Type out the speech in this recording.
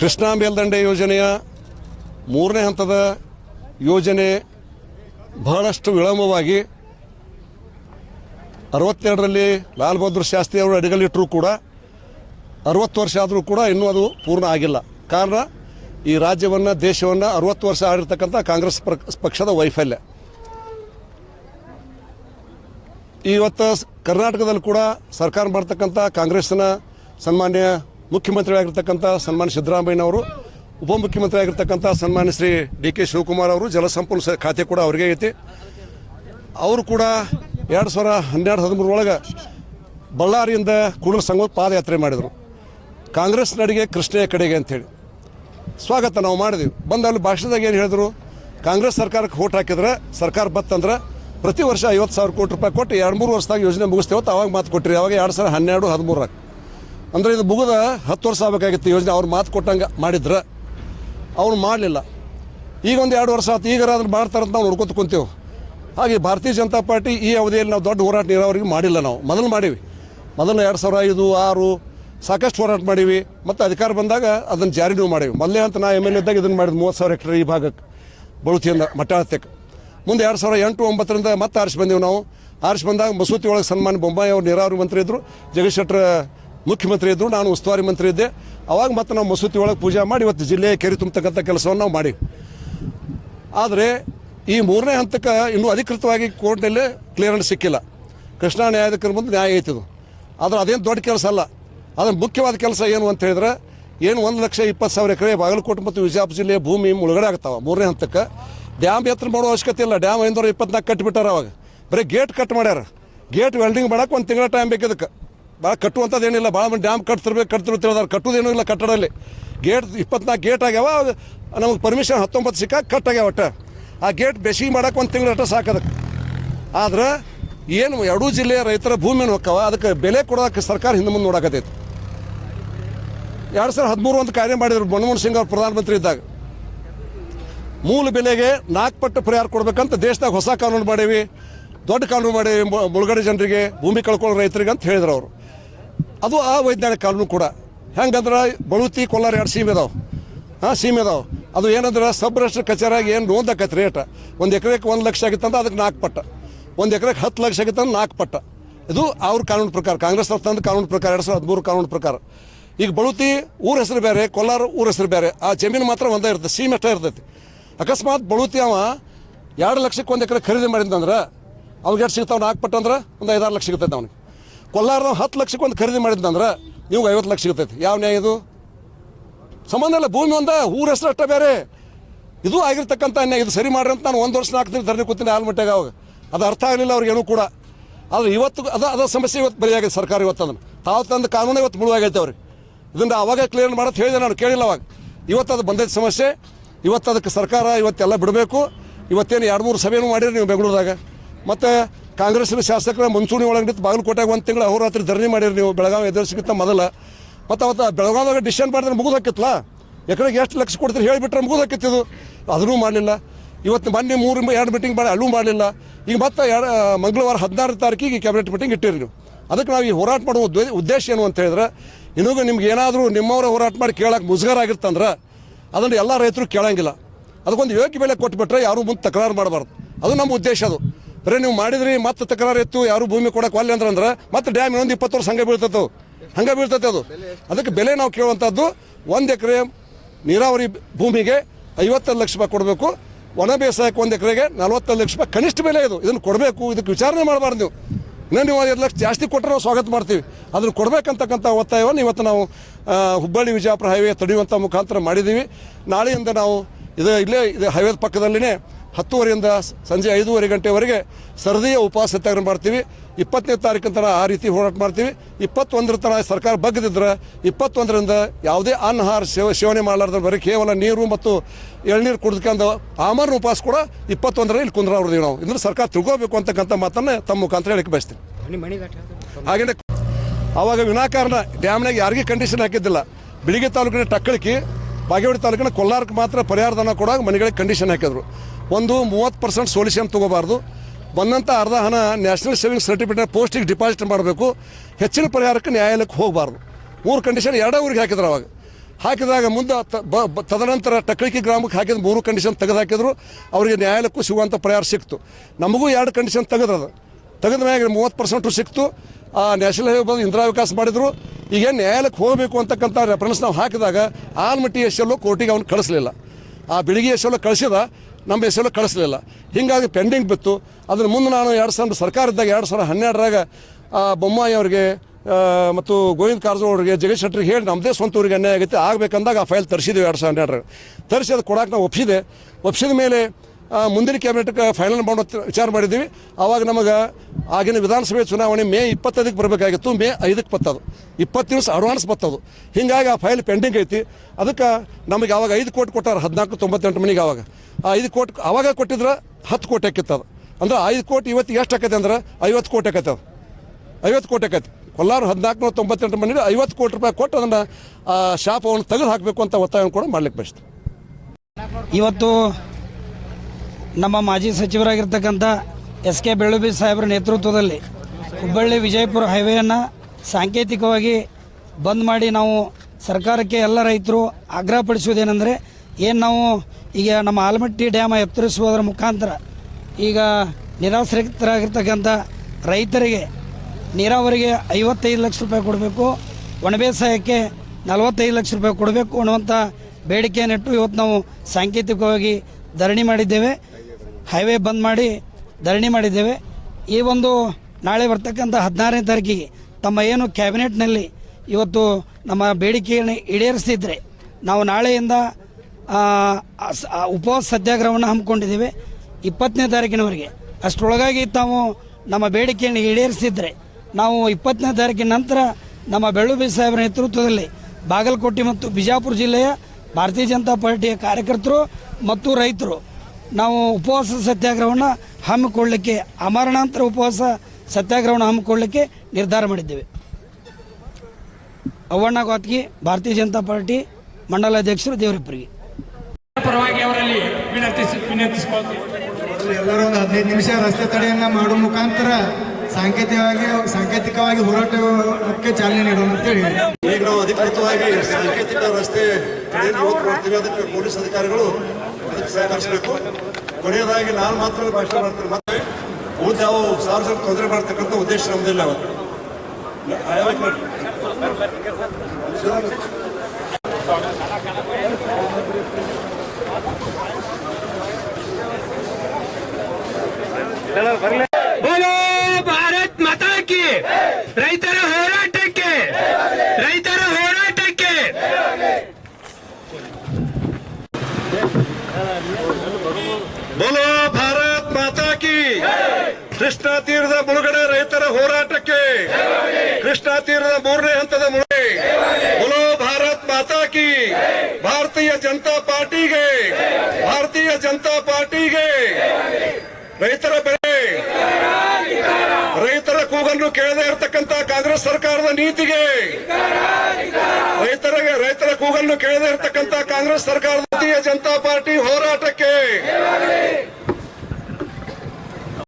ಕೃಷ್ಣಾ ಮೇಲ್ದಂಡೆ ಯೋಜನೆಯ ಮೂರನೇ ಹಂತದ ಯೋಜನೆ ಬಹಳಷ್ಟು ವಿಳಂಬವಾಗಿ ಅರವತ್ತೆರಡರಲ್ಲಿ ಲಾಲ್ ಬಹದ್ದೂರ್ ಶಾಸ್ತ್ರಿ ಅವರು ಅಡಿಗಲಿಟ್ಟರೂ ಕೂಡ ಅರವತ್ತು ವರ್ಷ ಆದರೂ ಕೂಡ ಇನ್ನೂ ಅದು ಪೂರ್ಣ ಆಗಿಲ್ಲ. ಕಾರಣ ಈ ರಾಜ್ಯವನ್ನು, ದೇಶವನ್ನು ಅರವತ್ತು ವರ್ಷ ಆಡಿರ್ತಕ್ಕಂಥ ಕಾಂಗ್ರೆಸ್ ಪಕ್ಷದ ವೈಫಲ್ಯ. ಇವತ್ತು ಕರ್ನಾಟಕದಲ್ಲಿ ಕೂಡ ಸರ್ಕಾರ ಮಾಡ್ತಕ್ಕಂಥ ಕಾಂಗ್ರೆಸ್ನ ಸನ್ಮಾನ್ಯ ಮುಖ್ಯಮಂತ್ರಿ ಆಗಿರ್ತಕ್ಕಂಥ ಸನ್ಮಾನ್ಯ ಸಿದ್ದರಾಮಯ್ಯನವರು ಉಪಮುಖ್ಯಮಂತ್ರಿ ಆಗಿರ್ತಕ್ಕಂಥ ಸನ್ಮಾನ್ಯ ಶ್ರೀ ಡಿ ಕೆ ಶಿವಕುಮಾರ್ ಅವರು ಜಲಸಂಪನ್ಮೂಲ ಖಾತೆ ಕೂಡ ಅವ್ರಿಗೆ ಐತಿ. ಅವರು ಕೂಡ ಎರಡು ಸಾವಿರ ಹನ್ನೆರಡು ಹದಿಮೂರು ಒಳಗೆ ಬಳ್ಳಾರಿಯಿಂದ ಕೂಡಲ ಸಂಘ ಪಾದಯಾತ್ರೆ ಮಾಡಿದರು. ಕಾಂಗ್ರೆಸ್ ನಡಿಗೆ ಕೃಷ್ಣೆಯ ಕಡೆಗೆ ಅಂಥೇಳಿ. ಸ್ವಾಗತ ನಾವು ಮಾಡಿದ್ವಿ. ಬಂದು ಅಲ್ಲಿ ಭಾಷಣದಾಗ ಏನು ಹೇಳಿದ್ರು? ಕಾಂಗ್ರೆಸ್ ಸರ್ಕಾರಕ್ಕೆ ಓಟ್ ಹಾಕಿದ್ರೆ ಸರ್ಕಾರ ಬತ್ತಂದ್ರೆ ಪ್ರತಿ ವರ್ಷ ಐವತ್ತು ಸಾವಿರ ಕೋಟಿ ರೂಪಾಯಿ ಕೊಟ್ಟು ಎರಡು ಮೂರು ವರ್ಷದಾಗ ಯೋಜನೆ ಮುಗಿಸ್ತೇವೆ ಅವಾಗ ಮಾತು ಕೊಟ್ಟಿರಿ. ಅವಾಗ ಎರಡು ಸಾವಿರ ಹನ್ನೆರಡು ಹದಿಮೂರಾಗ ಅಂದ್ರೆ ಇದು ಮುಗಿದ ಹತ್ತು ವರ್ಷ ಆಗಬೇಕಾಗಿತ್ತು ಯೋಜನೆ. ಅವ್ರು ಮಾತು ಕೊಟ್ಟಂಗೆ ಮಾಡಿದ್ರೆ. ಅವ್ರು ಮಾಡಲಿಲ್ಲ. ಈಗ ಒಂದು ಎರಡು ವರ್ಷ ಆಯ್ತು ಈಗ ಅದನ್ನು ಮಾಡ್ತಾರಂತ ನಾವು ನೋಡ್ಕೊತ ಕುಂತೇವೆ. ಹಾಗೆ ಭಾರತೀಯ ಜನತಾ ಪಾರ್ಟಿ ಈ ಅವಧಿಯಲ್ಲಿ ನಾವು ದೊಡ್ಡ ಹೋರಾಟ ನೀರಾವರಿಗೆ ಮಾಡಿಲ್ಲ ನಾವು. ಮೊದಲು ಮಾಡೀವಿ. ಮೊದಲು ಎರಡು ಸಾವಿರ ಐದು, ಆರು ಸಾಕಷ್ಟು ಹೋರಾಟ ಮಾಡೀವಿ. ಮತ್ತು ಅಧಿಕಾರ ಬಂದಾಗ ಅದನ್ನು ಜಾರಿನೂ ಮಾಡೀವಿ. ಮೊದಲೇ ಅಂತ ನಾ ಎಂ ಎಲ್ ಇದ್ದಾಗ ಇದನ್ನು ಮಾಡಿದ್ದು ಮೂವತ್ತು ಸಾವಿರ ಹೆಕ್ಟರ್ ಈ ಭಾಗಕ್ಕೆ, ಬಳುತಿಯಿಂದ ಮಟ್ಟಾಳತೆಕ್ ಮುಂದೆ ಎರಡು ಸಾವಿರ ಎಂಟು, ಒಂಬತ್ತರಿಂದ ಮತ್ತೆ ಆರಿಸಿ ಬಂದೀವಿ ನಾವು. ಆರಿಸಿ ಬಂದಾಗ ಮಸೂತಿ ಒಳಗೆ ಸನ್ಮಾನ್ ಬೊಂಬಾಯಿ ಅವರು ನೀರಾವರಿ ಮಂತ್ರಿ ಇದ್ದರು ಜಗದೀಶ್ ಶೆಟ್ಟರ್ ಮುಖ್ಯಮಂತ್ರಿ ಇದ್ದರು ನಾನು ಉಸ್ತುವಾರಿ ಮಂತ್ರಿ ಇದ್ದೆ. ಅವಾಗ ಮತ್ತೆ ನಾವು ಮಸೂತಿ ಒಳಗೆ ಪೂಜೆ ಮಾಡಿ ಇವತ್ತು ಜಿಲ್ಲೆಯ ಕೆರೆ ತುಂಬತಕ್ಕಂಥ ಕೆಲಸವನ್ನು ನಾವು ಮಾಡಿ ಆದರೆ ಈ ಮೂರನೇ ಹಂತಕ್ಕೆ ಇನ್ನೂ ಅಧಿಕೃತವಾಗಿ ಕೋರ್ಟ್ನಲ್ಲಿ ಕ್ಲಿಯರೆನ್ಸ್ ಸಿಕ್ಕಿಲ್ಲ. ಕೃಷ್ಣಾ ನ್ಯಾಯಾಧಿಕರ ಮುಂದೆ ನ್ಯಾಯ ಐತಿದು ಆದ್ರೆ ಅದೇನು ದೊಡ್ಡ ಕೆಲಸ ಅಲ್ಲ. ಅದರ ಮುಖ್ಯವಾದ ಕೆಲಸ ಏನು ಅಂತ ಹೇಳಿದ್ರೆ, ಏನು ಒಂದು ಲಕ್ಷ ಇಪ್ಪತ್ತು ಸಾವಿರ ಎಕರೆ ಬಾಗಲಕೋಟೆ ಮತ್ತು ವಿಜಯಪುರ ಜಿಲ್ಲೆಯ ಭೂಮಿ ಮುಳುಗಡೆ ಆಗ್ತಾವೆ ಮೂರನೇ ಹಂತಕ್ಕೆ. ಡ್ಯಾಮ್ ಎತ್ತರ ಮಾಡೋ ಅವಶ್ಯಕತೆ ಇಲ್ಲ. ಡ್ಯಾಮ್ ಐನೂರ ಇಪ್ಪತ್ನಾಲ್ಕು ಕಟ್ಟಿಬಿಟ್ಟಾರ ಅವಾಗ. ಬರೀ ಗೇಟ್ ಕಟ್ ಮಾಡ್ಯಾರ. ಗೇಟ್ ವೆಲ್ಡಿಂಗ್ ಮಾಡೋಕೆ ಒಂದು ತಿಂಗಳ ಟೈಮ್ ಬೇಕು ಇದಕ್ಕೆ ಭಾಳ ಕಟ್ಟುವಂಥದ್ದು ಏನಿಲ್ಲ ಭಾಳ ಮಂದಿ ಡ್ಯಾಮ್ ಕಟ್ತಿರ್ಬೇಕು ಕಟ್ತಿರ್ಬೇಕು ತಿಳಿದಾರೆ ಕಟ್ಟೋದೇನೂ ಇಲ್ಲ ಕಟ್ಟಡಲ್ಲಿ ಗೇಟ್ ಇಪ್ಪತ್ನಾಲ್ಕು ಗೇಟ್ ಆಗ್ಯಾವ, ನಮಗೆ ಪರ್ಮಿಷನ್ ಹತ್ತೊಂಬತ್ತು ಸಿಕ್ಕ ಕಟ್ ಆಗ್ಯಾವ ಒಟ್ಟು. ಆ ಗೇಟ್ ಬೆಸಿಗೆ ಮಾಡೋಕೆ ಒಂದು ತಿಂಗಳು ಅಟ್ಟ ಸಾಕದಕ್ಕೆ ಆದ್ರೆ ಏನು ಎರಡೂ ಜಿಲ್ಲೆಯ ರೈತರ ಭೂಮಿಯನ್ನು ಹೊಕ್ಕವ, ಅದಕ್ಕೆ ಬೆಲೆ ಕೊಡೋಕೆ ಸರ್ಕಾರ ಹಿಂದೆ ಮುಂದೆ ನೋಡಕತ್ತೈತಿ. ಎರಡು ಸಾವಿರದ ಹದಿಮೂರು ಅಂತ ಕಾರ್ಯ ಮಾಡಿದ್ರು ಮನಮೋಹನ್ ಸಿಂಗ್ ಅವರು ಪ್ರಧಾನಮಂತ್ರಿ ಇದ್ದಾಗ. ಮೂಲ ಬೆಲೆಗೆ ನಾಲ್ಕು ಪಟ್ಟು ಪರಿಹಾರ ಕೊಡ್ಬೇಕಂತ ದೇಶದಾಗ ಹೊಸ ಕಾನೂನು ಮಾಡೀವಿ, ದೊಡ್ಡ ಕಾನೂನು ಮಾಡೀವಿ ಮುಳುಗಡೆ ಜನರಿಗೆ, ಭೂಮಿ ಕಳ್ಕೊಳ್ಳೋ ರೈತರಿಗೆ ಅಂತ ಹೇಳಿದ್ರು ಅವರು. ಅದು ಆ ವೈಜ್ಞಾನಿಕ ಕಾನೂನು ಕೂಡ. ಹೆಂಗಂದ್ರೆ ಬಳುತಿ, ಕೊಲ್ಲಾರ ಎರಡು ಸೀಮೆ ಇದಾವೆ ಹಾಂ ಸೀಮೆ ಇದಾವೆ ಅದು ಏನಂದ್ರೆ ಸಬ್ ರಿಜಿಸ್ಟರ್ ಕಚೇರಿಯಾಗಿ ಏನು ನೋಂದಾಕೈತೆ ರೇಟ್. ಒಂದು ಎಕರೆಗೆ ಒಂದು ಲಕ್ಷ ಆಗಿತ್ತಂದ್ರೆ ಅದಕ್ಕೆ ನಾಲ್ಕು ಪಟ್ಟ. ಒಂದು ಎಕರೆಗೆ ಹತ್ತು ಲಕ್ಷ ಆಗಿತ್ತಂದ್ರೆ ನಾಲ್ಕು ಪಟ್ಟ. ಇದು ಅವ್ರ ಕಾನೂನು ಪ್ರಕಾರ. ಕಾಂಗ್ರೆಸ್ ಅವ್ರು ತಂದ ಕಾನೂನು ಪ್ರಕಾರ, ಎರಡು ಸಾವಿರದ ಹದಿಮೂರು ಕಾನೂನು ಪ್ರಕಾರ. ಈಗ ಬಳುತಿ ಊರ ಹೆಸರು ಬೇರೆ ಕೊಲ್ಲಾರ ಊರ ಹೆಸರು ಬೇರೆ ಆ ಜಮೀನು ಮಾತ್ರ ಒಂದೇ ಇರ್ತದೆ, ಸೀಮೆ ಅಷ್ಟೇ ಇರ್ತೈತಿ. ಅಕಸ್ಮಾತ್ ಬಳುತಿ ಅವ ಎರಡು ಲಕ್ಷಕ್ಕೆ ಒಂದು ಎಕರೆ ಖರೀದಿ ಮಾಡಿದಂದ್ರೆ ಅವ್ನಿಗೆ ಎಷ್ಟು ಸಿಗ್ತಾವೆ ನಾಲ್ಕು ಪಟ್ಟು ಅಂದ್ರೆ? ಒಂದು ಐದಾರು ಲಕ್ಷ ಸಿಗ್ತೈತೆ ಅವ್ನಿಗೆ. ಕೊಲ್ಲಾರದವ್ ಹತ್ತು ಲಕ್ಷಕ್ಕೆ ಒಂದು ಖರೀದಿ ಮಾಡಿದ್ನಂದ್ರೆ ನೀವು ಐವತ್ತು ಲಕ್ಷ ಸಿಗ್ತೈತೆ. ಯಾವ ನ್ಯಾಯ ಇದು? ಸಂಬಂಧ ಇಲ್ಲ, ಭೂಮಿ ಒಂದ, ಊರ ಹೆಸರು ಅಷ್ಟೇ ಬೇರೆ. ಇದು ಆಗಿರ್ತಕ್ಕಂಥ ನ್ಯಾಯ, ಇದು ಸರಿ ಮಾಡ್ರಿ ಅಂತ ನಾನು ಒಂದು ವರ್ಷ ನಾಲ್ಕು ಧರಣಿ ಕೂತೀನಿ ಆಲ್ಮಟ್ಟಾಗ ಅವಾಗ. ಅದು ಅರ್ಥ ಆಗಲಿಲ್ಲ ಅವ್ರಿಗೇನು ಕೂಡ. ಆದ್ರೆ ಇವತ್ತು ಅದ ಅದ ಸಮಸ್ಯೆ ಇವತ್ತು ಬರಿಯಾಗಿದೆ ಸರ್ಕಾರ ಇವತ್ತು ಅದನ್ನು. ತಾವು ತಂದ ಕಾನೂನು ಇವತ್ತು ಮುಳುವಾಗೈತೆ ಅವ್ರಿಗೆ. ಇದನ್ನು ಅವಾಗ ಕ್ಲಿಯರ್ ಮಾಡೋದು ಹೇಳಿದೆ ನಾನು, ಕೇಳಿಲ್ಲ ಅವಾಗ. ಇವತ್ತು ಅದು ಬಂದೈತೆ ಸಮಸ್ಯೆ. ಇವತ್ತು ಅದಕ್ಕೆ ಸರ್ಕಾರ ಇವತ್ತೆಲ್ಲ ಬಿಡಬೇಕು. ಇವತ್ತೇನು ಎರಡು ಮೂರು ಸಭೆನೂ ಮಾಡಿರಿ ನೀವು ಬೆಂಗಳೂರದಾಗ. ಮತ್ತು ಕಾಂಗ್ರೆಸ್ಸಿನ ಶಾಸಕರ ಮುಂಚೂಣಿ ಒಳಗೆ ನಿಂತು ಬಾಗಲಕೋಟೆಗೆ ಒಂದು ತಿಂಗಳು ಅಹೋರಾತ್ರಿ ಧರಣಿ ಮಾಡಿರಿ ನೀವು ಬೆಳಗಾವಿ ಎದುರಿಸಿಕ್ಕಿಂತ ಮೊದಲ. ಮತ್ತು ಅವತ್ತು ಬೆಳಗಾವಿದಾಗ ಡಿಸಿಷನ್ ಮಾಡಿದ್ರೆ ಮುಗಿದಾಕಿತ್ತಲ್ಲ ಎಕರೆಗೆ ಎಷ್ಟು ಲಕ್ಷ ಕೊಡ್ತೀರಿ ಹೇಳಿಬಿಟ್ರೆ ಮುಗಿದಾಕಿತ್ತಿದು ಅದನ್ನೂ ಮಾಡಲಿಲ್ಲ. ಇವತ್ತು ಮೊನ್ನೆ ಮೂರು ಎರಡು ಮೀಟಿಂಗ್ ಮಾಡಿ ಅಲ್ಲೂ ಮಾಡಲಿಲ್ಲ. ಈಗ ಮತ್ತೆ ಎರಡು ಮಂಗಳವಾರ ಹದಿನಾರು ತಾರೀಕಿಗೆ ಕ್ಯಾಬಿನೆಟ್ ಮೀಟಿಂಗ್ ಇಟ್ಟಿರಿ ನೀವು. ಅದಕ್ಕೆ ನಾವು ಈ ಹೋರಾಟ ಮಾಡುವ ಉದ್ದೇ- ಉದ್ದೇಶ ಏನು ಅಂತ ಹೇಳಿದ್ರೆ ಇನ್ನೂ ನಿಮ್ಗೆ ಏನಾದರೂ ನಿಮ್ಮವರ ಹೋರಾಟ ಮಾಡಿ ಕೇಳಕ್ಕೆ ಮುಜುಗರ ಆಗಿರ್ತಂದ್ರೆ, ಅದನ್ನು ಎಲ್ಲ ರೈತರು ಕೇಳಂಗಿಲ್ಲ. ಅದಕ್ಕೊಂದು ಯೋಗ್ಯ ಬೆಲೆ ಕೊಟ್ಬಿಟ್ರೆ ಯಾರು ಮುಂದೆ ತಕರಾರು ಮಾಡಬಾರ್ದು. ಅದು ನಮ್ಮ ಉದ್ದೇಶ ಅದು. ಬರೀ ನೀವು ಮಾಡಿದ್ರಿ, ಮತ್ತೆ ತಕರಾರು ಎತ್ತು, ಯಾರು ಭೂಮಿ ಕೊಡಕ್ಕೆ ಒಲ್ಲೆ ಅಂದ್ರೆ ಮತ್ತೆ ಡ್ಯಾಮ್ ಇನ್ನೊಂದು ಇಪ್ಪತ್ತು ವರ್ಷ ಹಂಗೆ ಬೀಳ್ತೈತೆ ಹಂಗೆ ಬೀಳ್ತೈತೆ ಅದು. ಅದಕ್ಕೆ ಬೆಲೆ ನಾವು ಕೇಳುವಂಥದ್ದು ಒಂದು ಎಕರೆ ನೀರಾವರಿ ಭೂಮಿಗೆ ಐವತ್ತು ಲಕ್ಷ ರೂಪಾಯಿ ಕೊಡಬೇಕು. ಒಣ ಬೇಸಾಯಕ್ಕೆ ಒಂದು ಎಕರೆಗೆ ನಲವತ್ತು ಲಕ್ಷ ರೂಪಾಯಿ ಕನಿಷ್ಠ ಬೆಲೆ ಇದು. ಇದನ್ನು ಕೊಡಬೇಕು, ಇದಕ್ಕೆ ವಿಚಾರಣೆ ಮಾಡಬಾರ್ದು ನೀವು. ಇನ್ನೂ ನೀವು ಐದು ಲಕ್ಷ ಜಾಸ್ತಿ ಕೊಟ್ಟರೆ ನಾವು ಸ್ವಾಗತ ಮಾಡ್ತೀವಿ. ಅದನ್ನು ಕೊಡಬೇಕಂತಕ್ಕಂಥ ಒತ್ತಾಯವನ್ನು ಇವತ್ತು ನಾವು ಹುಬ್ಬಳ್ಳಿ ವಿಜಯಪುರ ಹೈವೇ ತಡೆಯುವಂಥ ಮುಖಾಂತರ ಮಾಡಿದ್ದೀವಿ. ನಾಳೆಯಿಂದ ನಾವು ಇದು ಇಲ್ಲೇ, ಇದು ಹೈವೇದ ಪಕ್ಕದಲ್ಲಿನೇ ಹತ್ತುವರೆಯಿಂದ ಸಂಜೆ ಐದೂವರೆ ಗಂಟೆವರೆಗೆ ಸರದಿಯ ಉಪವಾಸ ಸತ್ಯಾಗ್ರಹ ಮಾಡ್ತೀವಿ. ಇಪ್ಪತ್ತನೇ ತಾರೀಕಿನ ತನಕ ಆ ರೀತಿ ಹೋರಾಟ ಮಾಡ್ತೀವಿ. ಇಪ್ಪತ್ತೊಂದರ ತನಕ ಸರ್ಕಾರ ಬಗ್ಗದಿದ್ರೆ ಇಪ್ಪತ್ತೊಂದರಿಂದ ಯಾವುದೇ ಆಹಾರ ಸೇವ, ಸೇವನೆ ಮಾಡಲಾರ್ದ ಬರೀ ಕೇವಲ ನೀರು ಮತ್ತು ಎಳ್ನೀರು ಕುಡಿದ್ಕೊಂಡು ಆಮರ ಉಪವಾಸ ಕೂಡ ಇಪ್ಪತ್ತೊಂದರಲ್ಲಿ ಇಲ್ಲಿ ಕುಂದ್ರಾವ್ರದೀವಿ ನಾವು. ಇದ್ರೆ ಸರ್ಕಾರ ತಿಳ್ಕೋಬೇಕು ಅಂತಕ್ಕಂಥ ಮಾತನ್ನು ತಮ್ಮ ಮುಖಾಂತರ ಹೇಳಕ್ಕೆ ಬಯಸ್ತೀನಿ. ಹಾಗೇನೆ ಆವಾಗ ವಿನಾಕಾರಣ ಡ್ಯಾಮ್ನಾಗ ಯಾರಿಗೂ ಕಂಡೀಷನ್ ಹಾಕಿದ್ದಿಲ್ಲ. ಬಿಳಿಗೆ ತಾಲೂಕಿನ ಟಕ್ಕಳಿಕೆ, ಬಾಗೇವಾಡಿ ತಾಲೂಕಿನ ಕೊಲ್ಲಾರಕ್ಕೆ ಮಾತ್ರ ಪರಿಹಾರಧನ ಕೊಡೋ ಮನೆಗಳಿಗೆ ಕಂಡೀಷನ್ ಹಾಕಿದ್ರು. ಒಂದು ಮೂವತ್ತು ಪರ್ಸೆಂಟ್ ಸೊಲ್ಯೂಷನ್ ತೊಗೋಬಾರ್ದು. ಬಂದಂಥ ಅರ್ಧ ಹಣ ನ್ಯಾಷನಲ್ ಸೇವಿಂಗ್ ಸರ್ಟಿಫಿಕೇಟ್ ಪೋಸ್ಟಿಗೆ ಡಿಪಾಸಿಟ್ ಮಾಡಬೇಕು. ಹೆಚ್ಚಿನ ಪರಿಹಾರಕ್ಕೆ ನ್ಯಾಯಾಲಯಕ್ಕೆ ಹೋಗಬಾರ್ದು. ಮೂರು ಕಂಡೀಷನ್ ಎರಡೇ ಊರಿಗೆ ಹಾಕಿದ್ರು ಅವಾಗ. ಹಾಕಿದಾಗ ಮುಂದೆ ತದನಂತರ ಟಕಳಿಕೆ ಗ್ರಾಮಕ್ಕೆ ಹಾಕಿದ ಮೂರು ಕಂಡೀಷನ್ ತೆಗೆದು ಹಾಕಿದ್ರು ಅವರಿಗೆ ನ್ಯಾಯಾಲಯಕ್ಕೂ ಸಿಗುವಂಥ ಪರಿಹಾರ ಸಿಕ್ತು. ನಮಗೂ ಎರಡು ಕಂಡೀಷನ್ ತೆಗೆದ್ರದು ತೆಗೆದ ಮ್ಯಾಗ ಮೂವತ್ತು ಪರ್ಸೆಂಟು ಸಿಕ್ತು. ಆ ನ್ಯಾಷನಲ್ ಹೈವೇ ಬಂದು ಇಂದಿರಾ ವಿಕಾಸ ಮಾಡಿದ್ರು. ಈಗ ನ್ಯಾಯಾಲಯಕ್ಕೆ ಹೋಗಬೇಕು ಅಂತಕ್ಕಂಥ ರೆಫರೆನ್ಸ್ ನಾವು ಹಾಕಿದಾಗ ಆಲ್ಮಟ್ಟಿ ಎಸ್ ಎಲ್ಲೋ ಕೋರ್ಟಿಗೆ ಅವನು ಕಳಿಸ್ಲಿಲ್ಲ. ಆ ಬೆಳಿಗ್ಗೆ ಎಸ್ ಎಲ್ಲೋ ಕಳಿಸಿದ. ನಮ್ಮ ಹೆಸರು ಕಳಿಸ್ಲಿಲ್ಲ. ಹೀಗಾಗಿ ಪೆಂಡಿಂಗ್ ಬಿತ್ತು. ಅದ್ರ ಮುಂದೆ ನಾನು ಎರಡು ಸಾವಿರದ ಸರ್ಕಾರ ಇದ್ದಾಗ ಎರಡು ಸಾವಿರದ ಹನ್ನೆರಡರಾಗ ಬೊಮ್ಮಾಯಿ ಅವರಿಗೆ ಮತ್ತು ಗೋವಿಂದ ಕಾರಜೋಳ ಅವರಿಗೆ, ಜಗದೀಶ್ ಶೆಟ್ಟರಿಗೆ ಹೇಳಿ ನಮ್ಮದೇ ಸ್ವಂತ ಊರಿಗೆ ಅನ್ಯಾಯ ಆಗೈತೆ, ಆಗಬೇಕಂದಾಗ ಆ ಫೈಲ್ ತರಿಸಿದ್ವಿ ಎರಡು ಸಾವಿರದ ಹನ್ನೆರಡರಾಗ. ತರಿಸಿ ಅದು ಕೊಡಕ್ಕೆ ನಾವು ಒಪ್ಪಿಸಿದೆ ಒಪ್ಪಿಸಿದ ಮೇಲೆ ಮುಂದಿನ ಕ್ಯಾಬಿನೆಟ್ಗೆ ಫೈನಲ್ ಮಾಡೋ ವಿಚಾರ ಮಾಡಿದ್ವಿ. ಆವಾಗ ನಮಗೆ ಆಗಿನ ವಿಧಾನಸಭೆ ಚುನಾವಣೆ ಮೇ ಇಪ್ಪತ್ತೈದಕ್ಕೆ ಬರಬೇಕಾಗಿತ್ತು. ಮೇ ಐದಕ್ಕೆ ಬತ್ತದು. ಇಪ್ಪತ್ತು ದಿವಸ ಅಡ್ವಾನ್ಸ್ ಬತ್ತದು. ಹೀಗಾಗಿ ಆ ಫೈಲ್ ಪೆಂಡಿಂಗ್ ಐತಿ. ಅದಕ್ಕೆ ನಮಗೆ ಆವಾಗ ಐದು ಕೋಟಿ ಕೊಟ್ಟಾರ, ಹದಿನಾಲ್ಕು ತೊಂಬತ್ತೆಂಟು ಮನೆಗೆ ಅವಾಗ. ಆ ಐದು ಕೋಟಿ ಅವಾಗ ಕೊಟ್ಟಿದ್ರೆ ಹತ್ತು ಕೋಟಿ ಆಕೈತೆ ಅದು. ಅಂದ್ರೆ ಐದು ಕೋಟಿ ಇವತ್ತು ಎಷ್ಟು ಆಕೈತೆ ಅಂದ್ರೆ ಐವತ್ತು ಕೋಟಿ ಆಕೈತೆ ಅದು. ಐವತ್ತು ಕೋಟಿ ಆಕೈತೆ. ಕೊಲ್ಲಾರು ಹದಿನಾಲ್ಕು ನೂರ ತೊಂಬತ್ತೆಂಟು ಮನೆಯಲ್ಲಿ ಐವತ್ತು ಕೋಟಿ ರೂಪಾಯಿ ಕೊಟ್ಟು ಅದನ್ನು, ಆ, ಶಾಪವನ್ನು ತೆಗೆದು ಹಾಕಬೇಕು ಅಂತ ಒತ್ತಾಯ ಕೂಡ ಮಾಡ್ಲಿಕ್ಕೆ ಬಯಸ್ತು ಇವತ್ತು ನಮ್ಮ ಮಾಜಿ ಸಚಿವರಾಗಿರ್ತಕ್ಕಂಥ ಎಸ್ ಕೆ ಬೆಳ್ಳುಬಿ ಸಾಹೇಬರ ನೇತೃತ್ವದಲ್ಲಿ ಹುಬ್ಬಳ್ಳಿ ವಿಜಯಪುರ ಹೈವೇಯನ್ನು ಸಾಂಕೇತಿಕವಾಗಿ ಬಂದ್ ಮಾಡಿ ನಾವು ಸರ್ಕಾರಕ್ಕೆ ಎಲ್ಲ ರೈತರು ಆಗ್ರಹಪಡಿಸುವುದೇನೆಂದರೆ ಏನು ನಾವು ಈಗ ನಮ್ಮ ಆಲಮಟ್ಟಿ ಡ್ಯಾಮ ಎತ್ತರಿಸುವುದರ ಮುಖಾಂತರ ಈಗ ನಿರಾಶ್ರಿತರಾಗಿರ್ತಕ್ಕಂಥ ರೈತರಿಗೆ ನೀರಾವರಿಗೆ ಐವತ್ತೈದು ಲಕ್ಷ ರೂಪಾಯಿ ಕೊಡಬೇಕು ಒಣಬೇಸಾಯಕ್ಕೆ ನಲವತ್ತೈದು ಲಕ್ಷ ರೂಪಾಯಿ ಕೊಡಬೇಕು ಅನ್ನುವಂಥ ಬೇಡಿಕೆಯನ್ನಿಟ್ಟು ಇವತ್ತು ನಾವು ಸಾಂಕೇತಿಕವಾಗಿ ಧರಣಿ ಮಾಡಿದ್ದೇವೆ. ಹೈವೇ ಬಂದ್ ಮಾಡಿ ಧರಣಿ ಮಾಡಿದ್ದೇವೆ. ಈ ಒಂದು ನಾಳೆ ಬರ್ತಕ್ಕಂಥ ಹದಿನಾರನೇ ತಾರೀಕಿಗೆ ತಮ್ಮ ಏನು ಕ್ಯಾಬಿನೆಟ್ನಲ್ಲಿ ಇವತ್ತು ನಮ್ಮ ಬೇಡಿಕೆಯನ್ನು ಈಡೇರಿಸ್ತಿದ್ರೆ ನಾವು ನಾಳೆಯಿಂದ ಉಪವಾಸ ಸತ್ಯಾಗ್ರಹವನ್ನು ಹಮ್ಮಿಕೊಂಡಿದ್ದೇವೆ. ಇಪ್ಪತ್ತನೇ ತಾರೀಕಿನವರೆಗೆ. ಅಷ್ಟರೊಳಗಾಗಿ ತಾವು ನಮ್ಮ ಬೇಡಿಕೆಯನ್ನು ಈಡೇರಿಸಿದ್ರೆ, ನಾವು ಇಪ್ಪತ್ತನೇ ತಾರೀಕಿನ ನಂತರ ನಮ್ಮ ಬೆಳ್ಳುಬಿ ಸಾಹೇಬರ ನೇತೃತ್ವದಲ್ಲಿ ಬಾಗಲಕೋಟೆ ಮತ್ತು ಬಿಜಾಪುರ ಜಿಲ್ಲೆಯ ಭಾರತೀಯ ಜನತಾ ಪಾರ್ಟಿಯ ಕಾರ್ಯಕರ್ತರು ಮತ್ತು ರೈತರು ನಾವು ಉಪವಾಸ ಸತ್ಯಾಗ್ರಹವನ್ನು ಹಮ್ಮಿಕೊಳ್ಳಲಿಕ್ಕೆ ಅಮರಣಾಂತರ ಉಪವಾಸ ಸತ್ಯಾಗ್ರಹವನ್ನು ಹಮ್ಮಿಕೊಳ್ಳಲಿಕ್ಕೆ ನಿರ್ಧಾರ ಮಾಡಿದ್ದೇವೆ. ಅವಣ್ಣ ಗೋತ್ಗಿ ಭಾರತೀಯ ಜನತಾ ಪಾರ್ಟಿ ಮಂಡಲಾಧ್ಯಕ್ಷರು ದೇವರಿಪ್ಪರಿಗೆ ಪರವಾಗಿ ಅವರಲ್ಲಿ ವಿನಂತಿಸಿ ವಿನಂತಿಸಿಕೊಳ್ತೀವಿ ಎಲ್ಲರೂ ಒಂದು ಹದಿನೈದು ನಿಮಿಷ ರಸ್ತೆ ತಡೆಯನ್ನ ಮಾಡುವ ಮುಖಾಂತರ ಸಾಂಕೇತಿಕವಾಗಿ ಸಾಂಕೇತಿಕವಾಗಿ ಹೋರಾಟಕ್ಕೆ ಚಾಲನೆ ನೀಡೋಣ ಅಂತೇಳಿ. ಈಗ ನಾವು ಅಧಿಕೃತವಾಗಿ ಸಾಂಕೇತಿಕ ರಸ್ತೆ ಇವತ್ತು ಮಾಡ್ತೀವಿ. ಅದಕ್ಕೆ ಪೊಲೀಸ್ ಅಧಿಕಾರಿಗಳು ಅದಕ್ಕೆ ಸಹಕರಿಸಬೇಕು. ಕೊನೆಯದಾಗಿ ನಾನು ಮಾತ್ರ ಭಾಷಣ ಮಾಡ್ತೀನಿ ಮತ್ತೆ ಉಳಿದ ಯಾವ ಸಾರ್ವಜನಿಕ ತೊಂದರೆ ಮಾಡ್ತಕ್ಕಂಥ ಉದ್ದೇಶ ನಮ್ದಿಲ್ಲ ಅವತ್ತು. ಆಯ್ತು ಬೋಲೋ ಭಾರತ್ ಮಾತಾಕಿ ರೈತರ ಹೋರಾಟಕ್ಕೆ ರೈತರ ಹೋರಾಟಕ್ಕೆ ಬೋಲೋ ಭಾರತ್ ಮಾತಾ ಕಿ ಕೃಷ್ಣಾ ತೀರದ ಮುಳುಗಡೆ ರೈತರ ಹೋರಾಟಕ್ಕೆ ಕೃಷ್ಣಾ ತೀರದ ಮೂರನೇ ಹಂತದ ಮುಳುಗಡೆ ಬೋಲೋ ಭಾರತ್ ಮಾತಾಕಿ ಭಾರತೀಯ ಜನತಾ ಪಾರ್ಟಿಗೆ ಭಾರತೀಯ ಜನತಾ ಪಾರ್ಟಿಗೆ ರೈತರ ರೈತರ ಕೂಗನ್ನು ಕೇಳದೆ ಇರತಕ್ಕಂತ ಕಾಂಗ್ರೆಸ್ ಸರ್ಕಾರದ ನೀತಿಗೆ ರೈತರಿಗೆ ರೈತರ ಕೂಗನ್ನು ಕೇಳದೇ ಇರತಕ್ಕಂತ ಕಾಂಗ್ರೆಸ್ ಸರ್ಕಾರದ ಜನತಾ ಪಾರ್ಟಿ ಹೋರಾಟಕ್ಕೆ